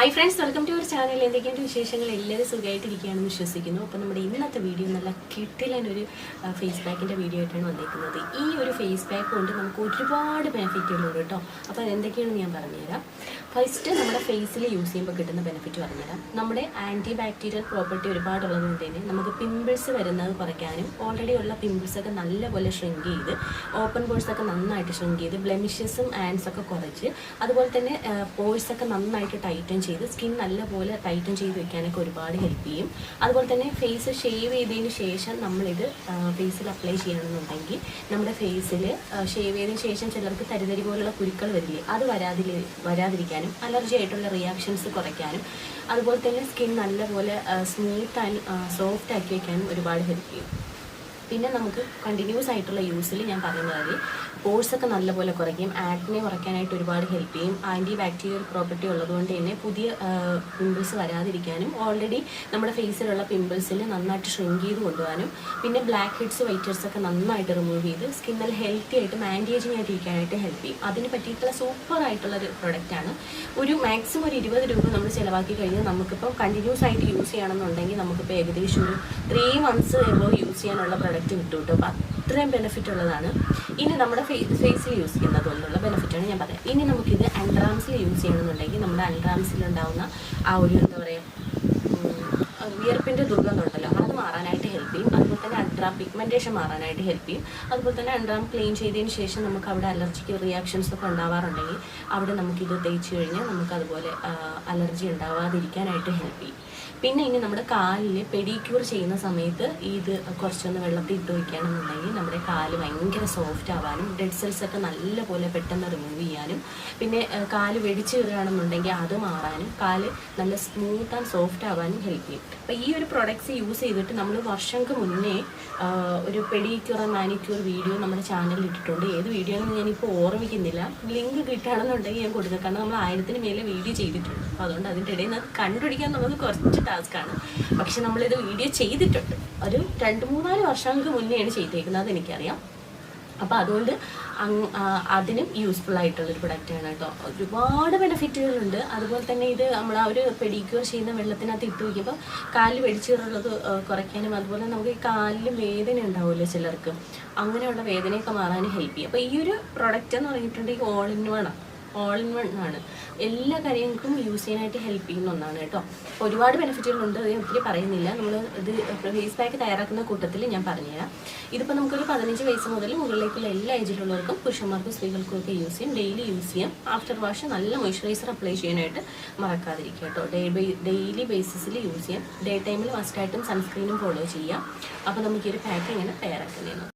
Hi friends welcome to our channel എന്തൊക്കെയാണ് വിശേഷങ്ങൾ? എല്ലാവരും സുഖമായിട്ടിരിക്കുകയാണെന്ന് വിശ്വസിക്കുന്നു. അപ്പോൾ നമ്മുടെ ഇന്നത്തെ വീഡിയോ നല്ല കിട്ടിലൊരു ഫേസ് പാക്കിന്റെ വീഡിയോ ആയിട്ടാണ് വന്നിരിക്കുന്നത് ഈ ഒരു ഫേസ് പാക്ക് കൊണ്ട് നമുക്ക് ഒരുപാട് ബെനിഫിറ്റുകളുണ്ട് കേട്ടോ. അപ്പോൾ അതെന്തൊക്കെയാണെന്ന് ഞാൻ പറഞ്ഞുതരാം. ഫസ്റ്റ് നമ്മുടെ ഫേസിൽ യൂസ് ചെയ്യുമ്പോൾ കിട്ടുന്ന ബെനിഫിറ്റ് പറഞ്ഞുതരാം. നമ്മുടെ ആന്റി ബാക്ടീരിയൽ പ്രോപ്പർട്ടി ഒരുപാടുള്ളത് കൊണ്ട് തന്നെ നമുക്ക് പിമ്പിൾസ് വരുന്നത് കുറയ്ക്കാനും ഓൾറെഡി ഉള്ള പിമ്പിൾസ് ഒക്കെ നല്ലപോലെ ഷ്രിങ്ക് ചെയ്ത് ഓപ്പൺ പോഴ്സൊക്കെ നന്നായിട്ട് ഷ്രിങ്ക് ചെയ്ത് ബ്ലെമിഷസും ആൻസൊക്കെ കുറച്ച് അതുപോലെ തന്നെ പോഴ്സൊക്കെ നന്നായിട്ട് ടൈറ്റൻ ചെയ്ത് സ്കിൻ നല്ലപോലെ ടൈറ്റൻ ചെയ്ത് വെക്കാനൊക്കെ ഒരുപാട് ഹെൽപ്പ് ചെയ്യും. അതുപോലെ തന്നെ ഫേസ് ഷേവ് ചെയ്തതിന് ശേഷം നമ്മളിത് ഫേസിൽ അപ്ലൈ ചെയ്യണമെന്നുണ്ടെങ്കിൽ നമ്മുടെ ഫേസിൽ ഷേവ് ചെയ്തതിന് ശേഷം ചിലർക്ക് തരിതരി പോലുള്ള കുരുക്കൾ വരില്ലേ അത് വരാതി വരാതിരിക്കാനും അലർജി ആയിട്ടുള്ള റിയാക്ഷൻസ് കുറയ്ക്കാനും അതുപോലെ തന്നെ സ്കിൻ നല്ലപോലെ സ്മൂത്ത് ആൻഡ് സോഫ്റ്റ് ആക്കി വയ്ക്കാനും ഒരുപാട് ഹെൽപ്പ് ചെയ്യും. പിന്നെ നമുക്ക് കണ്ടിന്യൂസ് ആയിട്ടുള്ള യൂസിൽ ഞാൻ പറയുന്നത് പോഴ്സ് ഒക്കെ നല്ലപോലെ കുറയ്ക്കും ആക്നെ കുറയ്ക്കാനായിട്ട് ഒരുപാട് ഹെൽപ്പ് ചെയ്യും. ആന്റി ബാക്ടീരിയൽ പ്രോപ്പർട്ടി ഉള്ളതുകൊണ്ട് തന്നെ പുതിയ പിമ്പിൾസ് വരാതിരിക്കാനും ഓൾറെഡി നമ്മുടെ ഫേസിലുള്ള പിമ്പിൾസിൽ നന്നായിട്ട് ഷ്രിങ്ക് ചെയ്ത് കൊണ്ടുപോകാനും പിന്നെ ബ്ലാക്ക് ഹെഡ്സ് വൈറ്റ് ഹെഡ്സ് ഒക്കെ നന്നായിട്ട് റിമൂവ് ചെയ്ത് സ്കിൻ നല്ല ഹെൽത്തി ആയിട്ടും ആന്റി ആയിട്ട് ഇരിക്കാനായിട്ട് ഹെൽപ്പ് ചെയ്യും. അതിന് പറ്റിയിട്ടുള്ള സൂപ്പർ ആയിട്ടുള്ള ഒരു പ്രൊഡക്റ്റാണ് ഒരു മാക്സിമം ഒരു ഇരുപത് രൂപ നമ്മൾ ചിലവാക്കി കഴിഞ്ഞാൽ നമുക്കിപ്പോൾ കണ്ടിന്യൂസ് ആയിട്ട് യൂസ് ചെയ്യണമെന്നുണ്ടെങ്കിൽ നമുക്കിപ്പോൾ ഏകദേശം ഒരു ത്രീ മന്ത്സ് എബോ യൂസ് ചെയ്യാനുള്ള പ്രൊഡക്റ്റ് കിട്ടും കേട്ടോ. അപ്പോൾ അത്രയും ബെനിഫിറ്റ് ഉള്ളതാണ്. ഇനി നമ്മുടെ ഫേസ് ഫേസിൽ യൂസ് ചെയ്യുന്നത് കൊണ്ടുള്ള ബെനിഫിറ്റാണ് ഞാൻ പറയാം ഇനി നമുക്കിത് അൻഡ്രാംസിൽ യൂസ് ചെയ്യണമെന്നുണ്ടെങ്കിൽ നമ്മുടെ അൻഡ്രാംസിലുണ്ടാവുന്ന ആ ഒരു എന്താ പറയുക വിയർപ്പിന്റെ ദുർഗന്ധം ഉണ്ടല്ലോ. അത് മാറാനായിട്ട് ഹെൽപ്പ് ചെയ്യും. അതുപോലെ തന്നെ അൺഡ്രാം പിഗ്മെന്റേഷൻ മാറാനായിട്ട് ഹെൽപ്പ് ചെയ്യും. അതുപോലെ തന്നെ രണ്ടാം ക്ലീൻ ചെയ്തതിന് ശേഷം നമുക്ക് അവിടെ അലർജിക്ക് റിയാക്ഷൻസ് ഒക്കെ ഉണ്ടാവാറുണ്ടെങ്കിൽ അവിടെ നമുക്കിത് തേച്ച് കഴിഞ്ഞാൽ നമുക്ക് അതുപോലെ അലർജി ഉണ്ടാവാതിരിക്കാനായിട്ട് ഹെൽപ്പ് ചെയ്യും. പിന്നെ ഇനി നമ്മുടെ കാലിൽ പെഡിക്യൂർ ചെയ്യുന്ന സമയത്ത് ഇത് കുറച്ചൊന്ന് വെള്ളത്തിൽ ഇട്ട് വയ്ക്കുകയാണെന്നുണ്ടെങ്കിൽ നമ്മുടെ കാൽ ഭയങ്കര സോഫ്റ്റ് ആവാനും ഡെഡ് സെൽസ് ഒക്കെ നല്ലപോലെ പെട്ടെന്ന് റിമൂവ് ചെയ്യാനും പിന്നെ കാൽ വെടിച്ച് കയറുകയാണെന്നുണ്ടെങ്കിൽ അത് മാറാനും കാൽ നല്ല സ്മൂത്ത് ആൻഡ് സോഫ്റ്റ് ആവാനും ഹെൽപ്പ് ചെയ്യും. അപ്പോൾ ഈ ഒരു പ്രൊഡക്ട്സ് യൂസ് ചെയ്തിട്ട് നമ്മൾ വർഷങ്ങൾക്ക് മുന്നേ ഒരു പെഡിക്യൂർ മാനിക്യൂർ വീഡിയോ നമ്മുടെ ചാനലിൽ ഇട്ടിട്ടുണ്ട്. ഏത് വീഡിയോ എന്ന് ഞാനിപ്പോൾ ഓർമ്മിക്കുന്നില്ല. ലിങ്ക് കിട്ടുകയാണെന്നുണ്ടെങ്കിൽ ഞാൻ കൊടുക്കുക കാരണം നമ്മൾ ആയിരത്തിന് മേലെ വീഡിയോ ചെയ്തിട്ടുണ്ട്. അപ്പോൾ അതുകൊണ്ട് അതിന്റെ ഇടയിൽ നിന്ന് കണ്ടുപിടിക്കാൻ നമുക്ക് കുറച്ച് ടാസ്ക്കാണ് പക്ഷെ നമ്മളിത് വീഡിയോ ചെയ്തിട്ടുണ്ട്. ഒരു രണ്ട് മൂന്നാൽ വർഷങ്ങൾക്ക് മുന്നെയാണ് ചെയ്തേക്കുന്നത് എനിക്കറിയാം അപ്പോൾ അതുകൊണ്ട് അതിനും യൂസ്ഫുൾ ആയിട്ടുള്ള ഒരു ആയിട്ടുള്ളൊരു ആണ് കേട്ടോ. ഒരുപാട് ബെനിഫിറ്റുകളുണ്ട് അതുപോലെ തന്നെ ഇത് നമ്മൾ ആ ഒരു പെഡിക്യൂർ ചെയ്യുന്ന വെള്ളത്തിനകത്ത് ഇട്ട് വയ്ക്കുമ്പോൾ കാലിൽ വെടിച്ചീറുള്ളത് കുറയ്ക്കാനും അതുപോലെ നമുക്ക് ഈ കാലിൽ വേദന ഉണ്ടാവുമല്ലോ ചിലർക്ക്. അങ്ങനെയുള്ള വേദനയൊക്കെ മാറാനും ഹെൽപ്പ് ചെയ്യും. അപ്പോൾ ഈ ഒരു പ്രൊഡക്റ്റ് എന്ന് പറഞ്ഞിട്ടുണ്ടെങ്കിൽ ഓൾ ഇൻ വൺ ആണ് ഓൾ ഇൻ വൺ ആണ്. എല്ലാ കാര്യങ്ങൾക്കും യൂസ് ചെയ്യാനായിട്ട് ഹെൽപ്പ് ചെയ്യുന്ന ഒന്നാണ് കേട്ടോ. ഒരുപാട് ബെനിഫിറ്റുകളുണ്ട് അത് ഒത്തിരി പറയുന്നില്ല. നമ്മൾ ഇത് ഫേസ് പാക്ക് തയ്യാറാക്കുന്ന കൂട്ടത്തിൽ ഞാൻ പറഞ്ഞുതരാം. ഇതിപ്പോൾ നമുക്കൊരു പതിനഞ്ച് വയസ്സ് മുതൽ മുകളിലേക്കുള്ള എല്ലാ ഏജിലുള്ളവർക്കും പുരുഷന്മാർക്കും സ്ത്രീകൾക്കും ഒക്കെ യൂസ് ചെയ്യാം. ഡെയിലി യൂസ് ചെയ്യാം. ആഫ്റ്റർ വാഷ് നല്ല മോയ്സ്ചറൈസർ അപ്ലൈ ചെയ്യാനായിട്ട് മറക്കാതിരിക്കുക കേട്ടോ. ഡേ ബൈ ഡെയിലി ബേസിസിൽ യൂസ് ചെയ്യാം. ഡേ ടൈമിൽ മസ്റ്റായിട്ടും സൺസ്ക്രീനും ഫോളോ ചെയ്യാം. അപ്പോൾ നമുക്ക് ഈ ഒരു പാക്ക് എങ്ങനെ തയ്യാറാക്കുന്നതെന്ന്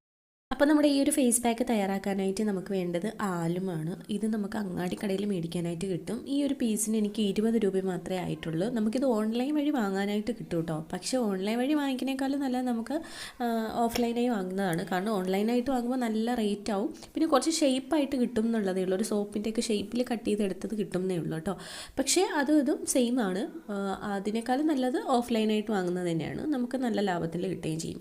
അപ്പോൾ നമ്മുടെ ഈ ഒരു ഫേസ് പാക്ക് തയ്യാറാക്കാനായിട്ട് നമുക്ക് വേണ്ടത് ആലുമാണ്. ഇത് നമുക്ക് അങ്ങാടി കടയിൽ മേടിക്കാനായിട്ട് കിട്ടും. ഈ ഒരു പീസിന് എനിക്ക് ഇരുപത് രൂപ മാത്രമേ ആയിട്ടുള്ളൂ. നമുക്കിത് ഓൺലൈൻ വഴി വാങ്ങാനായിട്ട് കിട്ടും കേട്ടോ പക്ഷേ ഓൺലൈൻ വഴി വാങ്ങിക്കുന്നേക്കാളും നല്ല നമുക്ക് ഓഫ്ലൈനായി വാങ്ങുന്നതാണ്. കാരണം ഓൺലൈനായിട്ട് വാങ്ങുമ്പോൾ നല്ല റേറ്റ് ആവും. പിന്നെ കുറച്ച് ഷേപ്പായിട്ട് കിട്ടും എന്നുള്ളതേ ഉള്ളൂ. ഒരു സോപ്പിന്റെയൊക്കെ ഷേപ്പിൽ കട്ട് ചെയ്തെടുത്തത് കിട്ടുന്നേ ഉള്ളൂ കേട്ടോ പക്ഷേ അതും ഇതും സെയിം ആണ്. അതിനേക്കാളും നല്ലത് ഓഫ്ലൈനായിട്ട് വാങ്ങുന്നത് തന്നെയാണ്. നമുക്ക് നല്ല ലാഭത്തിൽ കിട്ടുകയും ചെയ്യും.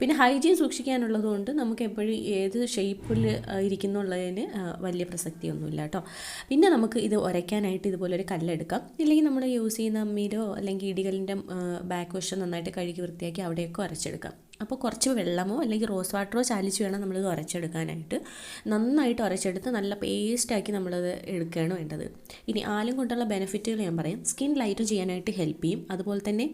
പിന്നെ ഹൈജീൻ സൂക്ഷിക്കാനുള്ളത് കൊണ്ട് നമുക്ക് എപ്പോഴും ഏത് ഷേപ്പിൽ ഇരിക്കുന്നുള്ളതിന് വലിയ പ്രസക്തിയൊന്നുമില്ല കേട്ടോ പിന്നെ നമുക്ക് ഇത് ഉരയ്ക്കാനായിട്ട് ഇതുപോലൊരു കല്ലെടുക്കാം. ഇല്ലെങ്കിൽ നമ്മൾ യൂസ് ചെയ്യുന്ന അമ്മീരോ അല്ലെങ്കിൽ ഇടികലിന്റെ ബാക്ക് വശം നന്നായിട്ട് കഴുകി വൃത്തിയാക്കി അവിടെയൊക്കെ ഉരച്ചെടുക്കാം അപ്പോൾ കുറച്ച് വെള്ളമോ അല്ലെങ്കിൽ റോസ് വാട്ടറോ ചാലിച്ച് വേണം നമ്മളിത് ഉരച്ചെടുക്കാനായിട്ട് നന്നായിട്ട് ഉരച്ചെടുത്ത് നല്ല പേസ്റ്റാക്കി നമ്മളത് എടുക്കുകയാണ് വേണ്ടത്. ഇനി ആലും കൊണ്ടുള്ള ബെനിഫിറ്റുകൾ ഞാൻ പറയാം. സ്കിൻ ലൈറ്റ് ചെയ്യാനായിട്ട് ഹെൽപ്പ് ചെയ്യും. അതുപോലെ തന്നെ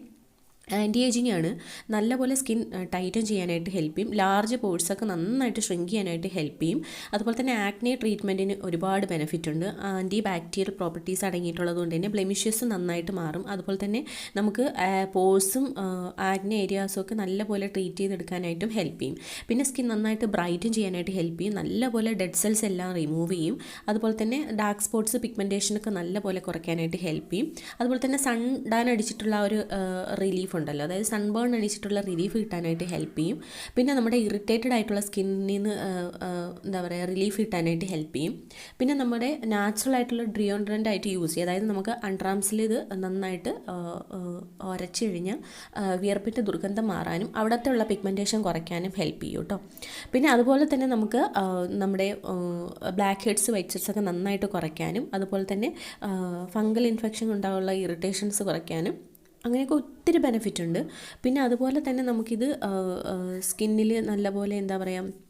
ആന്റി ഏജിങ് ആണ് നല്ലപോലെ സ്കിൻ ടൈറ്റൻ ചെയ്യാനായിട്ട് ഹെൽപ്പ് ചെയ്യും. ലാർജ് പോർട്സൊക്കെ നന്നായിട്ട് ഷ്രിങ്ക് ചെയ്യാനായിട്ട് ഹെൽപ്പ് ചെയ്യും. അതുപോലെ തന്നെ ആക്നെ ട്രീറ്റ്മെന്റിന് ഒരുപാട് ബെനിഫിറ്റ് ഉണ്ട്. ആന്റി ബാക്ടീരിയൽ പ്രോപ്പർട്ടീസ് അടങ്ങിയിട്ടുള്ളത് കൊണ്ട് തന്നെ ബ്ലെമിഷ്യസ് നന്നായിട്ട് മാറും. അതുപോലെ തന്നെ നമുക്ക് പോഴ്സും ആക്നെ ഏരിയാസും ഒക്കെ നല്ലപോലെ ട്രീറ്റ് ചെയ്തെടുക്കാനായിട്ടും ഹെൽപ്പ് ചെയ്യും. പിന്നെ സ്കിൻ നന്നായിട്ട് ബ്രൈറ്റൻ ചെയ്യാനായിട്ട് ഹെൽപ്പ് ചെയ്യും. നല്ലപോലെ ഡെഡ് സെൽസ് എല്ലാം റിമൂവ് ചെയ്യും. അതുപോലെ തന്നെ ഡാർക്ക് സ്പോട്ട്സ് പിഗ്മെന്റേഷനൊക്കെ നല്ലപോലെ കുറയ്ക്കാനായിട്ട് ഹെൽപ്പ് ചെയ്യും. അതുപോലെ തന്നെ സൺ ഡാൻ അടിച്ചിട്ടുള്ള ഒരു റിലീഫ് ഉണ്ടല്ലോ. അതായത് സൺബേൺ അടിച്ചിട്ടുള്ള റിലീഫ് കിട്ടാനായിട്ട് ഹെൽപ്പ് ചെയ്യും. പിന്നെ നമ്മുടെ ഇറിറ്റേറ്റഡ് ആയിട്ടുള്ള സ്കിന്നിൽ നിന്ന് എന്താ പറയുക റിലീഫ് കിട്ടാനായിട്ട് ഹെൽപ്പ് ചെയ്യും. പിന്നെ നമ്മുടെ നാച്ചുറൽ ആയിട്ടുള്ള ഡ്രിയോൺഡ്രന്റ് ആയിട്ട് യൂസ് ചെയ്യും. അതായത് നമുക്ക് അൺട്രാംസിൽ ഇത് നന്നായിട്ട് ഒരച്ചു കഴിഞ്ഞാൽ വിയർപ്പിന്റെ ദുർഗന്ധം മാറാനും അവിടുത്തെ ഉള്ള പിഗ്മെന്റേഷൻ കുറയ്ക്കാനും ഹെൽപ്പ് ചെയ്യും കേട്ടോ പിന്നെ അതുപോലെ തന്നെ നമുക്ക് നമ്മുടെ ബ്ലാക്ക് ഹെഡ്സ് വൈറ്റ് ഹെഡ്സ് ഒക്കെ നന്നായിട്ട് കുറയ്ക്കാനും അതുപോലെ തന്നെ ഫംഗൽ ഇൻഫെക്ഷൻ ഉണ്ടാകാനുള്ള ഇറിറ്റേഷൻസ് കുറയ്ക്കാനും അങ്ങനെയൊക്കെ ഒത്തിരി ബെനിഫിറ്റ് ഉണ്ട്. പിന്നെ അതുപോലെ തന്നെ നമുക്കിത് സ്കിന്നിൽ നല്ലപോലെ എന്താ പറയുക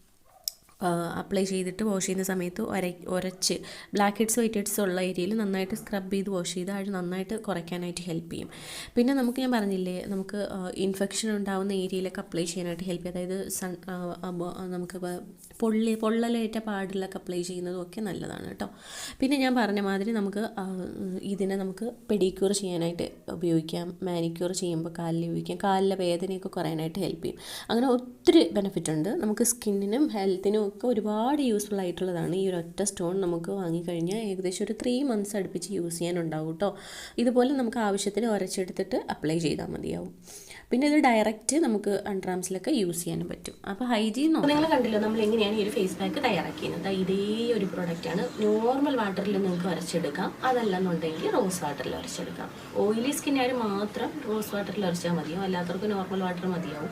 അപ്ലൈ ചെയ്തിട്ട് വാഷ് ചെയ്യുന്ന സമയത്ത് ഒര ഉരച്ച് ബ്ലാക്ക് ഹെഡ്സ് വൈറ്റ് ഹെഡ്സ് ഉള്ള ഏരിയയിൽ നന്നായിട്ട് സ്ക്രബ് ചെയ്ത് വാഷ് ചെയ്ത് അത് നന്നായിട്ട് കുറയ്ക്കാനായിട്ട് ഹെൽപ്പ് ചെയ്യും. പിന്നെ നമുക്ക് ഞാൻ പറഞ്ഞില്ലേ നമുക്ക് ഇൻഫെക്ഷൻ ഉണ്ടാവുന്ന ഏരിയയിലൊക്കെ അപ്ലൈ ചെയ്യാനായിട്ട് ഹെൽപ്പ് ചെയ്യും. അതായത് സൺ നമുക്ക് പൊള്ളി പൊള്ളലേറ്റ പാടിലൊക്കെ അപ്ലൈ ചെയ്യുന്നതും ഒക്കെ നല്ലതാണ് കേട്ടോ. പിന്നെ ഞാൻ പറഞ്ഞ മാതിരി നമുക്ക് ഇതിനെ നമുക്ക് പെഡിക്യൂർ ചെയ്യാനായിട്ട് ഉപയോഗിക്കാം. മാനിക്യൂർ ചെയ്യുമ്പോൾ കാലിൽ ഉപയോഗിക്കാം. കാലിലെ വേദനയൊക്കെ കുറയാനായിട്ട് ഹെൽപ്പ് ചെയ്യും. അങ്ങനെ ഒത്തിരി ബെനിഫിറ്റ് ഉണ്ട്. നമുക്ക് സ്കിന്നിനും ഹെൽത്തിനും ഒക്കെ ഒരുപാട് യൂസ്ഫുൾ ആയിട്ടുള്ളതാണ്. ഈ ഒരു ഒറ്റ സ്റ്റോൺ നമുക്ക് വാങ്ങിക്കഴിഞ്ഞാൽ ഏകദേശം ഒരു ത്രീ മന്ത്സ് അടുപ്പിച്ച് യൂസ് ചെയ്യാനുണ്ടാവും കേട്ടോ. ഇതുപോലെ നമുക്ക് ആവശ്യത്തിന് ഉരച്ചെടുത്തിട്ട് അപ്ലൈ ചെയ്താൽ മതിയാവും. പിന്നെ ഇത് ഡയറക്റ്റ് നമുക്ക് അൺട്രാംസിലൊക്കെ യൂസ് ചെയ്യാനും പറ്റും. അപ്പോൾ ഹൈജീൻ നിങ്ങൾ കണ്ടില്ലോ നമ്മൾ എങ്ങനെയാണ് ഈ ഒരു ഫേസ് പാക്ക് തയ്യാറാക്കിയിരുന്നത്. ഇതേ ഒരു പ്രോഡക്റ്റ് ആണ്. നോർമൽ വാട്ടറിൽ നിങ്ങൾക്ക് വരച്ചെടുക്കാം. അതല്ലെന്നുണ്ടെങ്കിൽ റോസ് വാട്ടറിൽ വരച്ചെടുക്കാം. ഓയിലി സ്കിന്നുകാർ മാത്രം റോസ് വാട്ടറിൽ വരച്ചാൽ മതിയാവും അല്ലാത്തവർക്ക് നോർമൽ വാട്ടർ മതിയാവും.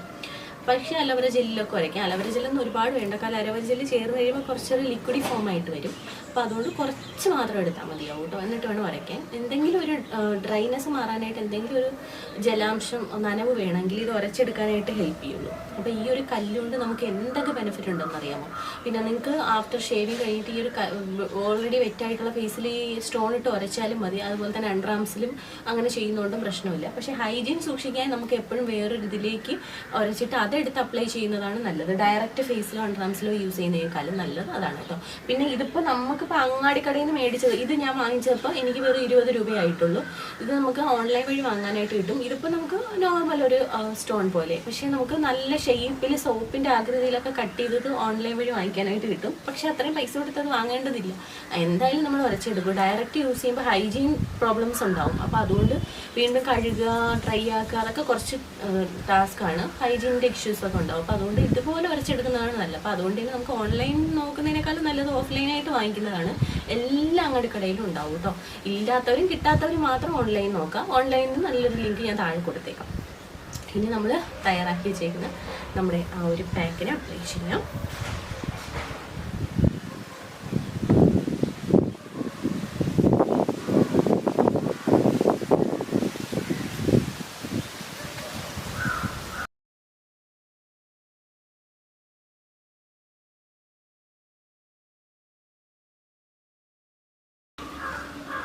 പക്ഷേ അലവര ജെല്ലിലൊക്കെ വരയ്ക്കാം. അലവര ജെല്ലൊന്നും ഒരുപാട് വേണ്ട. കാരണം അലവര ജെല്ല് ചേർന്ന് കഴിയുമ്പോൾ കുറച്ചൊരു ലിക്വിഡ് ഫോം ആയിട്ട് വരും. അപ്പോൾ അതുകൊണ്ട് കുറച്ച് മാത്രം എടുത്താൽ മതിയാവും കേട്ടോ. എന്നിട്ട് വേണം ഉരയ്ക്കാൻ എന്തെങ്കിലും ഒരു ഡ്രൈനെസ് മാറാനായിട്ട് എന്തെങ്കിലും ഒരു ജലാംശം നനവ് വേണമെങ്കിൽ ഇത് ഉരച്ചെടുക്കാനായിട്ട് ഹെൽപ്പ് ചെയ്യുള്ളൂ. അപ്പോൾ ഈ ഒരു കല്ലുകൊണ്ട് നമുക്ക് എന്തൊക്കെ ബെനിഫിറ്റ് ഉണ്ടെന്ന് അറിയാമോ പിന്നെ നിങ്ങൾക്ക് ആഫ്റ്റർ ഷേവിങ് കഴിഞ്ഞിട്ട് ഈ ഒരു ഓൾറെഡി വെറ്റായിട്ടുള്ള ഫേസിൽ ഈ സ്റ്റോൺ ഇട്ട് ഉരച്ചാലും മതി. അതുപോലെ തന്നെ അൺഡ്രാംസിലും അങ്ങനെ ചെയ്യുന്നതുകൊണ്ടും പ്രശ്നമില്ല. പക്ഷേ ഹൈജീൻ സൂക്ഷിക്കാൻ നമുക്ക് എപ്പോഴും വേറൊരു ഇതിലേക്ക് ഉരച്ചിട്ട് അതെടുത്ത് അപ്ലൈ ചെയ്യുന്നതാണ് നല്ലത്. ഡയറക്റ്റ് ഫേസിലോ അൺഡ്രാംസിലോ യൂസ് ചെയ്യുന്നതിനേക്കാളും നല്ലത് അതാണ് കേട്ടോ. പിന്നെ ഇതിപ്പോൾ നമുക്കിപ്പോൾ അങ്ങാടിക്കടയിൽ നിന്ന് മേടിച്ചത് ഇത് ഞാൻ വാങ്ങിച്ചപ്പോൾ എനിക്ക് വെറും ഇരുപത് രൂപയായിട്ടുള്ളൂ. ഇത് നമുക്ക് ഓൺലൈൻ വഴി വാങ്ങാനായിട്ട് കിട്ടും. ഇതിപ്പോൾ നമുക്ക് നോർമൽ ഒരു സ്റ്റോൺ പോലെ. പക്ഷേ നമുക്ക് നല്ല ഷേപ്പിൽ സോപ്പിന്റെ ആകൃതിയിലൊക്കെ കട്ട് ചെയ്തത് ഓൺലൈൻ വഴി വാങ്ങിക്കാനായിട്ട് കിട്ടും. പക്ഷേ അത്രയും പൈസ കൊടുത്തത് വാങ്ങേണ്ടതില്ല. എന്തായാലും നമ്മൾ ഉരച്ചെടുക്കും. ഡയറക്റ്റ് യൂസ് ചെയ്യുമ്പോൾ ഹൈജീൻ പ്രോബ്ലംസ് ഉണ്ടാവും. അപ്പോൾ അതുകൊണ്ട് വീണ്ടും കഴുകുക ഡ്രൈ ആക്കുക അതൊക്കെ കുറച്ച് ടാസ്ക് ആണ്. ഹൈജീനിന്റെ ഇഷ്യൂസ് ഒക്കെ ഉണ്ടാവും. അപ്പോൾ അതുകൊണ്ട് ഇതുപോലെ ഉരച്ചെടുക്കുന്നതാണ് നല്ലത്. അപ്പോൾ അതുകൊണ്ട് തന്നെ നമുക്ക് ഓൺലൈൻ നോക്കുന്നതിനേക്കാളും നല്ലത് ഓഫ്ലൈനായിട്ട് വാങ്ങിക്കുന്നതാണ് എല്ലാ അങ്ങടിക്കടയിലും ഉണ്ടാവും കേട്ടോ ഇല്ലാത്തവരും കിട്ടാത്തവരും മാത്രം ഓൺലൈൻ നോക്കാം. ഓൺലൈനിൽ നല്ലൊരു ലിങ്ക് ഞാൻ താഴെ കൊടുത്തേക്കാം. ഇനി നമ്മൾ തയ്യാറാക്കി വെച്ചേക്കുന്ന നമ്മുടെ ആ ഒരു പാക്കിനെ അപ്ലൈ ചെയ്യാം.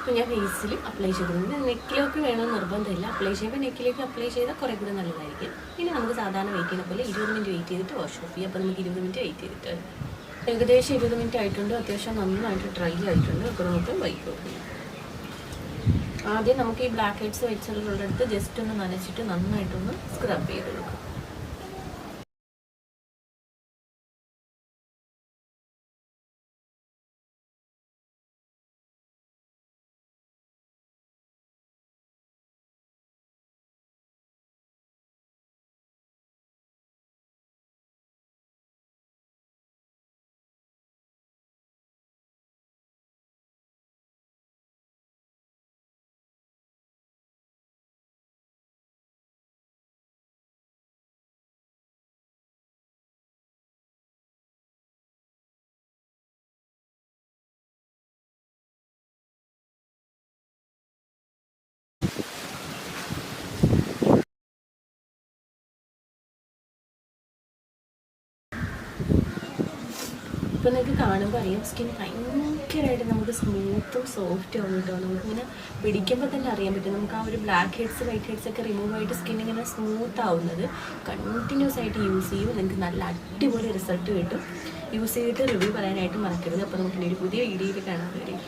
അപ്പോൾ ഞാൻ ഫേസിൽ അപ്ലൈ ചെയ്തിട്ടുണ്ട് നെക്കിലേക്ക് വേണമെന്ന് നിർബന്ധമില്ല. അപ്ലൈ ചെയ്യുമ്പോൾ നെക്കിലേക്ക് അപ്ലൈ ചെയ്താൽ കുറേ കൂടെ നല്ലതായിരിക്കും. ഇനി നമുക്ക് സാധാരണ വെയിറ്റ് ചെയ്യുന്ന പോലെ ഇരുപത് മിനിറ്റ് വെയിറ്റ് ചെയ്തിട്ട് വാഷ് ഓഫ് ചെയ്യാം. അപ്പോൾ നമുക്ക് ഇരുപത് മിനിറ്റ് വെയിറ്റ് ചെയ്തിട്ട്. ഏകദേശം ഇരുപത് മിനിറ്റ് ആയിട്ടുണ്ട്. അത്യാവശ്യം നന്നായിട്ട് ഡ്രൈ ആയിട്ടുണ്ട്. അപ്പോൾ നമുക്ക് വൈകി ആദ്യം നമുക്ക് ഈ ബ്ലാക്ക് ഹെഡ്സ് വെച്ചുള്ളടുത്ത് ജസ്റ്റ് ഒന്ന് നനച്ചിട്ട് നന്നായിട്ടൊന്ന് സ്ക്രബ് ചെയ്തെടുക്കാം. ഇപ്പം നിങ്ങൾക്ക് കാണുമ്പോൾ അറിയാം സ്കിൻ ഭയങ്കരമായിട്ട് നമുക്ക് സ്മൂത്തും സോഫ്റ്റും ആണ് കേട്ടോ. നമുക്കിങ്ങനെ പിടിക്കുമ്പോൾ തന്നെ അറിയാൻ പറ്റും. നമുക്ക് ആ ഒരു ബ്ലാക്ക് ഹെഡ്സ് വൈറ്റ് ഹെഡ്സ് ഒക്കെ റിമൂവ് ആയിട്ട് സ്കിൻ ഇങ്ങനെ സ്മൂത്ത് ആവുന്നത് കണ്ടിന്യൂസ് ആയിട്ട് യൂസ് ചെയ്യും. നിങ്ങൾക്ക് നല്ല അടിപൊളി റിസൾട്ട് കിട്ടും. യൂസ് ചെയ്തിട്ട് റിവ്യൂ പറയാനായിട്ട് മറക്കരുത്. അപ്പോൾ നമുക്ക് ഒരു പുതിയ വീഡിയോയിൽ കാണാൻ വരും